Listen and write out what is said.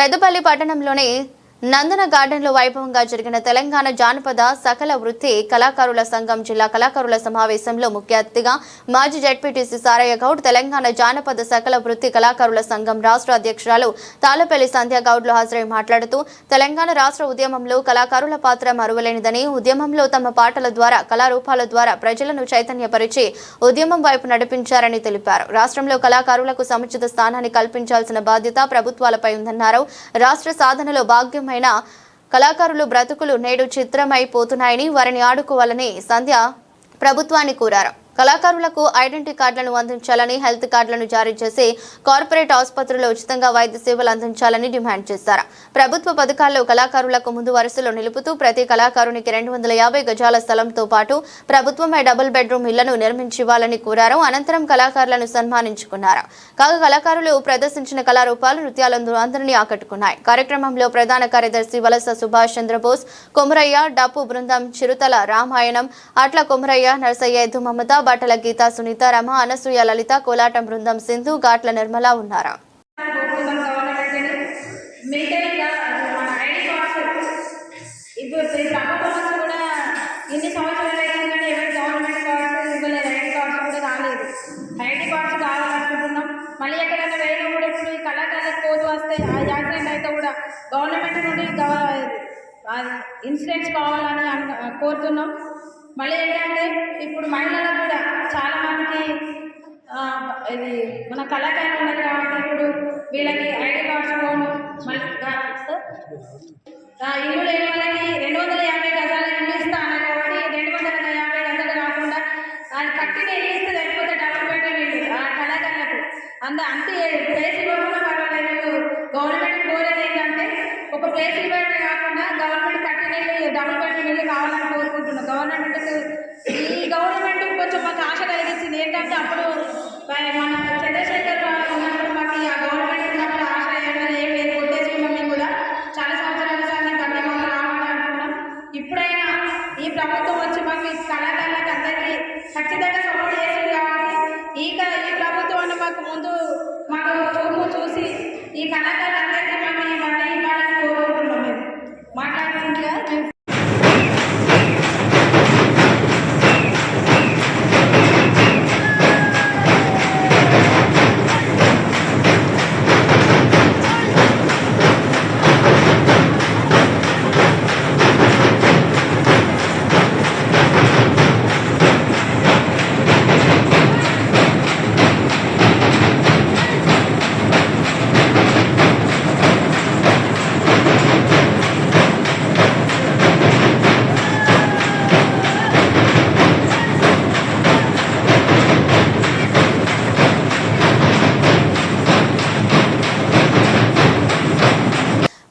పెద్దపల్లి పట్టణంలోని నందన గార్డెన్లో వైభవంగా జరిగిన తెలంగాణ జానపద సకల వృత్తి కళాకారుల సంఘం జిల్లా కళాకారుల సమావేశంలో ముఖ్య అతిథిగా మాజీ జడ్పీటీసీ సారయ్య గౌడ్ తెలంగాణ జానపద సకల వృత్తి కళాకారుల సంఘం రాష్ట్ర అధ్యక్షురాలు తాళపల్లి సంధ్యా గౌడ్లు హాజరై మాట్లాడుతూ తెలంగాణ రాష్ట్ర ఉద్యమంలో కళాకారుల పాత్ర మరువలేనిదని ఉద్యమంలో తమ పాటల ద్వారా కళారూపాల ద్వారా ప్రజలను చైతన్యపరిచి ఉద్యమం వైపు నడిపించారని తెలిపారు. రాష్ట్రంలో కళాకారులకు సముచిత స్థానాన్ని కల్పించాల్సిన బాధ్యత ప్రభుత్వాలపై ఉందన్నారు. రాష్ట్ర సాధనలో భాగ్యమైన కళాకారులు బ్రతుకులు నేడు చిత్రమైపోతున్నాయని వారిని ఆడుకోవాలని సంధ్య ప్రభుత్వాన్ని కోరారు. కళాకారులకు ఐడెంటిటీ కార్డులను అందించాలని హెల్త్ కార్డులను జారీ చేసి కార్పొరేట్ ఆసుపత్రుల్లో ఉచితంగా వైద్య సేవలు అందించాలని డిమాండ్ చేశారు. ప్రభుత్వ పథకాల్లో కళాకారులకు ముందు వరుసలో నిలుపుతూ ప్రతి కళాకారునికి రెండు వందల యాభై గజాల స్థలంతో పాటు ప్రభుత్వమే డబుల్ బెడ్రూమ్ ఇళ్ళను నిర్మించివ్వాలని కోరారు. అనంతరం కళాకారులను సన్మానించుకున్నారు. కాగా కళాకారులు ప్రదర్శించిన కళారూపాలు నృత్యాలందు అందరినీ ఆకట్టుకున్నాయి. కార్యక్రమంలో ప్రధాన కార్యదర్శి వలస సుభాష్ చంద్రబోస్ కొమరయ్య డప్పు బృందం చిరుతల రామాయణం అట్ల కొమరయ్య నరసయ్య ఎద్దు మమత బట్టల గీత సునీత రమ అనసూయ లలిత కోలాటం బృందం సింధు ఘాట్ల నిర్మల ఉన్నారు? ఇప్పుడు కూడా సంవత్సరాలు కానీ మళ్ళీ ఎక్కడైనా వేరే కూడా ఇప్పుడు ఈ కళాకారులకు కోర్టు వస్తే ఆ యాక్సిడెంట్ అయితే కూడా గవర్నమెంట్ నుండి ఇన్సూరెన్స్ కావాలని అను- కోరుతున్నాం. మళ్ళీ ఏంటంటే ఇప్పుడు మహిళలకు ఇది మన కళాకారులు ఉన్నారు కాబట్టి ఇప్పుడు. వీళ్ళకి ఐడి కార్డ్స్ ఫోన్ ఇల్లు లేని వాళ్ళకి రెండు వందల యాభై గజాల ఇల్లు ఇస్తా అన్నారు కాబట్టి రెండు వందల యాభై గజాలు కాకుండా అది కట్టిన ఇల్లు ఇస్తే సరిపోతే డబ్బులు పెట్టే వీళ్ళు ఆ కళాకారులకు. అంద అంతే ప్లేస్ ఇవ్వకుండా పర్వాలేదు. గవర్నమెంట్ కోరేది ఏంటంటే ఒక ప్లేస్ ఇవ్వడమే కాకుండా గవర్నమెంట్ కట్టిన ఇల్లు డబ్బులు బెడ్రూమ్ ఇల్లు కావాలని కోరుకుంటున్నాం. గవర్నమెంట్ ఈ గవర్నమెంట్ కొంచెం మాకు ఆశ కలిగించింది. ఏంటంటే అప్పుడు మన చంద్రశేఖర్ ఉన్నప్పుడు మాకు ఆ గవర్నమెంట్ ఉన్నప్పుడు ఆశ ఉద్దేశం మేము కూడా చాలా సంవత్సరాల సార్లు కట్టమని రావాలనుకున్నాం ఇప్పుడైనా ఈ ప్రభుత్వం వచ్చి మాకు కళాకారులకు అందరికీ ఖచ్చితంగా సపోర్ట్ చేసింది కాబట్టి ఈ ఈ ప్రభుత్వం మాకు ముందు మాకు చూపు చూసి ఈ కళాకారులందరికీ మాకు ఈ పంట ఇవ్వాలని కోరుకుంటున్నాం మేము. మాట్లాడుతుందిగా